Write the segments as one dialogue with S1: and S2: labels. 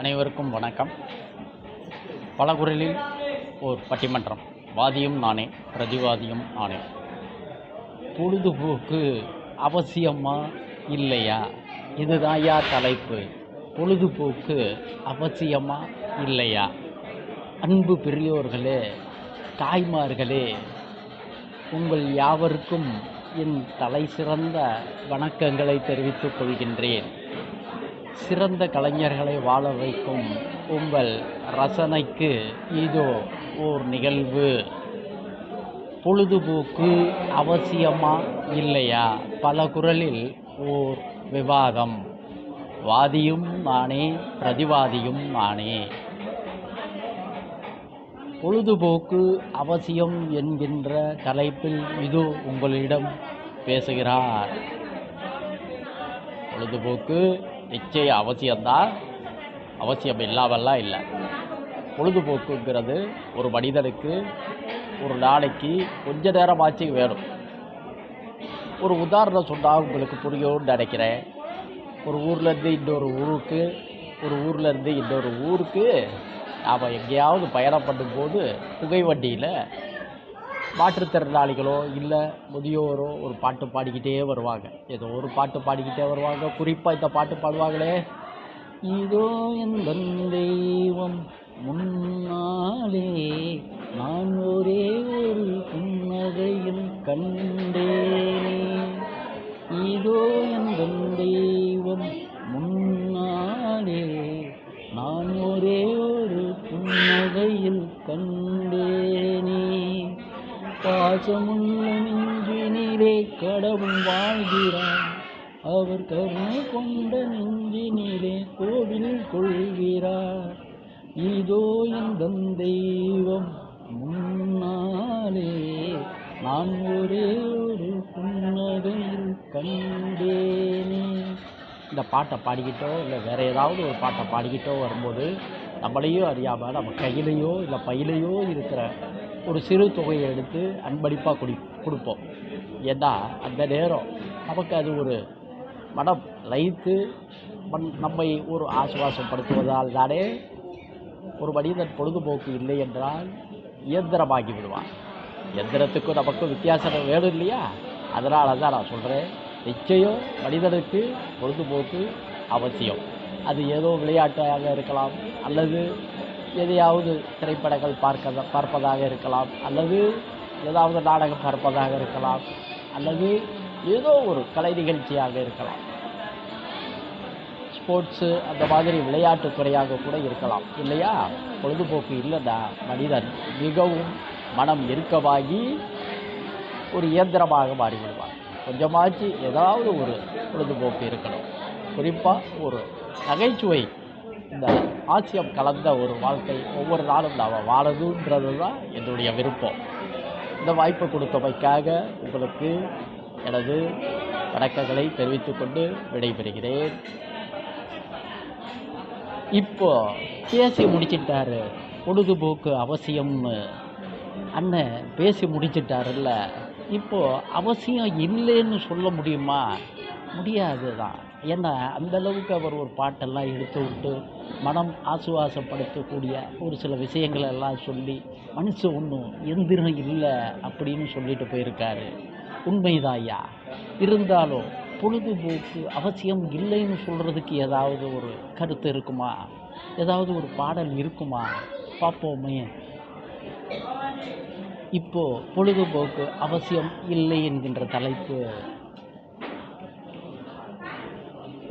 S1: அனைவருக்கும் வணக்கம். பலகுரலில் ஓர் பட்டிமன்றம். வாதியும் நானே பிரதிவாதியும் நானே. பொழுதுபோக்கு அவசியமா இல்லையா? இதுதான் யா தலைப்பு. பொழுதுபோக்கு அவசியமா இல்லையா? அன்பு பெரியோர்களே தாய்மார்களே உங்கள் யாவருக்கும் என் தலை சிறந்த வணக்கங்களை தெரிவித்துக் கொள்கின்றேன். சிறந்த கலைஞர்களை வாழ வைக்கும் உங்கள் ரசனைக்கு இதோ ஓர் நிகழ்வு. பொழுதுபோக்கு அவசியமா இல்லையா? பல குரலில் ஓர் விவாதம். வாதியும் நானே பிரதிவாதியும் நானே. பொழுதுபோக்கு அவசியம் என்கின்ற தலைப்பில் இது உங்களிடம் பேசுகிறார். பொழுதுபோக்கு நிச்சய அவசியம்தான். அவசியம் இல்லாமல்லாம் இல்லை. பொழுதுபோக்குங்கிறது ஒரு மனிதனுக்கு ஒரு நாளைக்கு கொஞ்ச நேரமாச்சு வேணும். ஒரு உதாரணம் சொன்னால் உங்களுக்கு புரியும்னு நினைக்கிறேன். ஒரு ஊர்லேருந்து இன்னொரு ஊருக்கு ஒரு ஊர்லேருந்து இன்னொரு ஊருக்கு நாம் எங்கேயாவது பயணம் பண்ணும்போது புகை வண்டியில் மாற்றுத்திறனாளிகளோ இல்லை முதியோரோ ஒரு பாட்டு பாடிக்கிட்டே வருவாங்க. ஏதோ ஒரு பாட்டு பாடிக்கிட்டே வருவாங்க. குறிப்பாக இந்த பாட்டு பாடுவாங்களே. இதோ எந்த தெய்வம் முன்னாலே நான் ஒரே ஒரு புன்னகையில் கண்டேனே. இதோ எந்த தெய்வம் முன்னாலே நான் ஒரே ஒரு புன்னகையில் கண்டேன். பாசமுள்ள நெஞ்சினிலே கடவுள் வாழ்கிறார். அவர் கருணை கொண்ட நெஞ்சினிலே கோவில் கொள்கிறார். இதோ இந்த தெய்வம் முன்னாலே நான் ஒரே ஒரு புன்னகையில் கண்டேனே. இந்த பாட்டை பாடிக்கிட்டோ இல்லை வேறு ஏதாவது ஒரு பாட்டை பாடிக்கிட்டோ வரும்போது நம்மளையும் அறியாமல் நம்ம கையிலையோ இல்லை பையிலையோ இருக்கிற ஒரு சிறு தொகையை எடுத்து அன்பளிப்பாக குடி கொடுப்போம். ஏன்னா அந்த நேரம் நமக்கு அது ஒரு மனம் லைத்து மண் நம்மை ஒரு ஆசுவாசப்படுத்துவதால் தானே ஒரு மனிதன் பொழுதுபோக்கு இல்லை என்றால் இயந்திரமாகி விடுவான். எந்திரத்துக்கும் நமக்கும் வித்தியாசம் வேணும் இல்லையா? அதனால தான் நான் சொல்கிறேன் நிச்சயம் மனிதனுக்கு பொழுதுபோக்கு அவசியம். அது ஏதோ விளையாட்டாக இருக்கலாம் அல்லது எதையாவது திரைப்படங்கள் பார்க்க பார்ப்பதாக இருக்கலாம் அல்லது ஏதாவது நாடகம் பார்ப்பதாக இருக்கலாம் அல்லது ஏதோ ஒரு கலை நிகழ்ச்சியாக இருக்கலாம். ஸ்போர்ட்ஸு அந்த மாதிரி விளையாட்டு துறையாக கூட இருக்கலாம். இல்லையா? பொழுதுபோக்கு இல்லைன்னா மனிதன் மிகவும் மனம் இறுக்கமாகி ஒரு இயந்திரமாக மாறிவிடுவான். கொஞ்சமாச்சு ஏதாவது ஒரு பொழுதுபோக்கு இருக்கணும். குறிப்பாக ஒரு நகைச்சுவை இந்த ஆட்சியம் கலந்த ஒரு வாழ்க்கை ஒவ்வொரு நாளும் நாம் வாழணுன்றது தான் என்னுடைய விருப்பம். இந்த வாய்ப்பு கொடுத்தமைக்காக உங்களுக்கு எனது வணக்கங்களை தெரிவித்துக்கொண்டு விடைபெறுகிறேன். இப்போ பேசி முடிச்சிட்டாரு. பொழுதுபோக்கு அவசியம்னு. அண்ணன் பேசி முடிச்சிட்டாருல்ல. இப்போது அவசியம் இல்லைன்னு சொல்ல முடியுமா? முடியாது தான் ஏன்னா அந்த அளவுக்கு அவர் ஒரு பாட்டெல்லாம் எடுத்து விட்டு மனம் ஆசுவாசப்படுத்தக்கூடிய ஒரு சில விஷயங்களெல்லாம் சொல்லி மனுஷன் ஒன்றும் எந்திரம் இல்லை அப்படின்னு சொல்லிட்டு போயிருக்காரு. உண்மைதான் ஐயா. இருந்தாலும் பொழுதுபோக்கு அவசியம் இல்லைன்னு சொல்கிறதுக்கு ஏதாவது ஒரு கருத்து இருக்குமா? ஏதாவது ஒரு பாடல் இருக்குமா? பார்ப்போமே. இப்போது பொழுதுபோக்கு அவசியம் இல்லை என்கின்ற தலைப்பு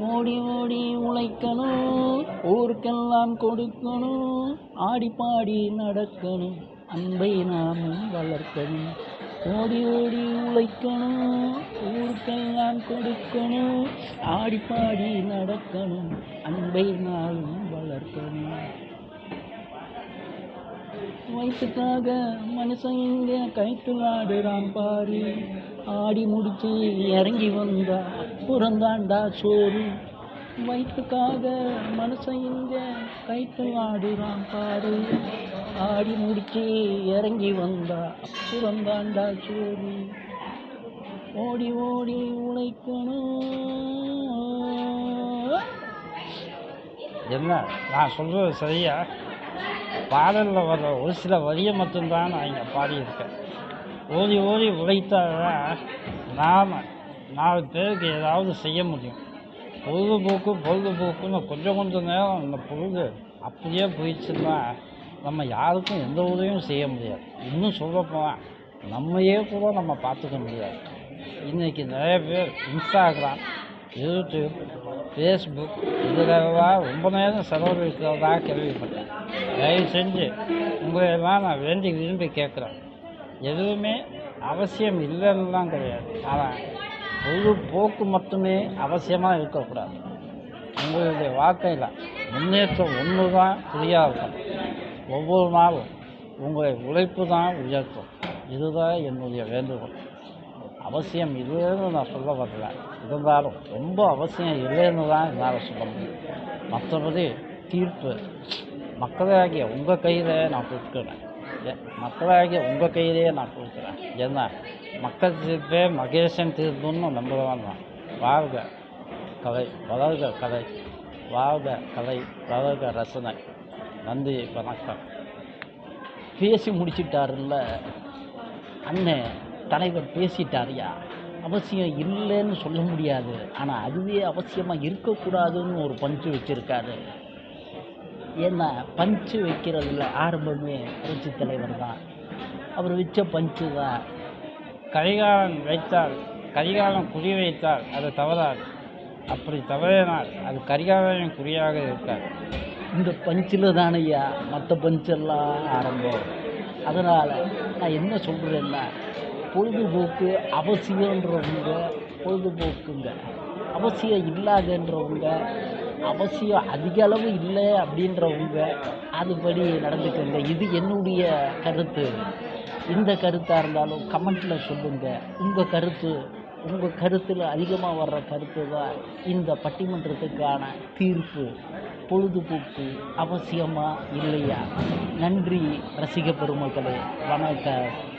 S1: ஓடி ஓடி உழைக்கணும் ஊருக்கெல்லாம் கொடுக்கணும் ஆடி பாடி நடக்கணும் அன்பை நாமும் வளர்க்கணும். ஓடி ஓடி உழைக்கணும் ஊருக்கெல்லாம் கொடுக்கணும் ஆடி பாடி நடக்கணும் அன்பை நாளும் வளர்க்கணும். வயசுக்காக மனுஷன் இங்கே கைத்துல ஆடுறான் பாரு. ஆடி முடித்து இறங்கி வந்தா புறந்தாண்டா சோறு. வயிற்றுக்காக மனுஷன் இங்க கைத்துல ஆடுறான் பாரு. ஆடி முடித்து இறங்கி வந்தா புறந்தாண்டா சோறு. ஓடி ஓடி உழைக்கணும்
S2: என்ன? நான் சொல்கிறது சரியா? பாடலில் வர்ற ஒரு சில வரியை மட்டும்தான் நான் இங்கே பாடியிருக்கேன். ஓடி ஓடி உழைத்தாதான் நாம் நாலு பேருக்கு ஏதாவது செய்ய முடியும். பொழுதுபோக்கு பொழுதுபோக்குன்னு கொஞ்சம் கொஞ்சம் நேரம் அந்த பொழுது அப்படியே போயிடுச்சுன்னா நம்ம யாருக்கும் எந்த உதவியும் செய்ய முடியாது. இன்னும் சொல்லப்போனால் நம்மையே கூட நம்ம பார்த்துக்க முடியாது. இன்றைக்கி நிறைய பேர் இன்ஸ்டாகிராம் யூடியூப் ஃபேஸ்புக் இதுலெல்லாம் ரொம்ப நேரம் செலவழிக்கிறதா கேள்விப்பட்டேன். தயவு செஞ்சு உங்களையெல்லாம் நான் வேண்டி விரும்பி கேட்குறேன். எதுவுமே அவசியம் இல்லைன்னுலாம் கிடையாது. ஆனால் பொழுதுபோக்கு மட்டுமே அவசியமாக இருக்கக்கூடாது. உங்களுடைய வாழ்க்கையில் முன்னேற்றம் ஒன்று தான் புரியாக இருக்கும் ஒவ்வொரு நாளும் உங்களை உழைப்பு தான் உயர்த்தும். இதுதான் என்னுடைய வேண்டுகோள். அவசியம் இல்லைன்னு நான் சொல்ல வரல. இருந்தாலும் ரொம்ப அவசியம் இல்லைன்னு தான் என்னால் சொல்ல முடியும். மற்றபடி தீர்ப்பு மக்களாகிய உங்கள் கையில் நான் கொடுக்குறேன். மக்களாகிய உங்கள் கையிலேயே நான் கொடுக்குறேன் ஏன்னா மக்கள் தீர்ப்பே மகேசன் தீர்ப்புன்னு நம்புறவன் தான் வாழ்க கலை வளர்க கலை வாழ்க கலை வளர்க ரசனை நன்றி வணக்கம் பேசி முடிச்சிட்டாருல்ல அண்ணன் தலைவர் பேசிட்டாரியா அவசியம் இல்லைன்னு சொல்ல முடியாது. ஆனால் அதுவே அவசியமாக இருக்கக்கூடாதுன்னு ஒரு பஞ்சு வச்சுருக்காரு ஏன்னா பஞ்சு வைக்கிறதுல ஆரம்பமே புரட்சி தலைவர் தான். அவர் வச்ச பஞ்சு தான். கரிகாலன் வைத்தால் கரிகாலன் குறி வைத்தால் அது தவறாது. அப்படி தவறினால் அது கரிகாலனின் குறியாக இருக்காது.
S1: இந்த பஞ்சில் தானையா மற்ற பஞ்செல்லாம் ஆரம்பம். அதனால் நான் என்ன சொல்கிறேன்னா பொழுதுபோக்கு அவசியன்றவங்க பொழுதுபோக்குங்க. அவசியம் இல்லாதன்றவங்க அவசியம் அதிக அளவு இல்லை அப்படின்றவங்க அதுபடி நடந்துக்கங்க இது என்னுடைய கருத்து. இந்த கருத்தாக இருந்தாலும் கமெண்ட்டில் சொல்லுங்கள் உங்கள் கருத்து உங்கள் கருத்தில் அதிகமாக வர்ற கருத்து தான் இந்த பட்டிமன்றத்துக்கான தீர்ப்பு. பொழுதுபோக்கு அவசியமாக இல்லையா? நன்றி ரசிக பெருமக்களே. வணக்கம்.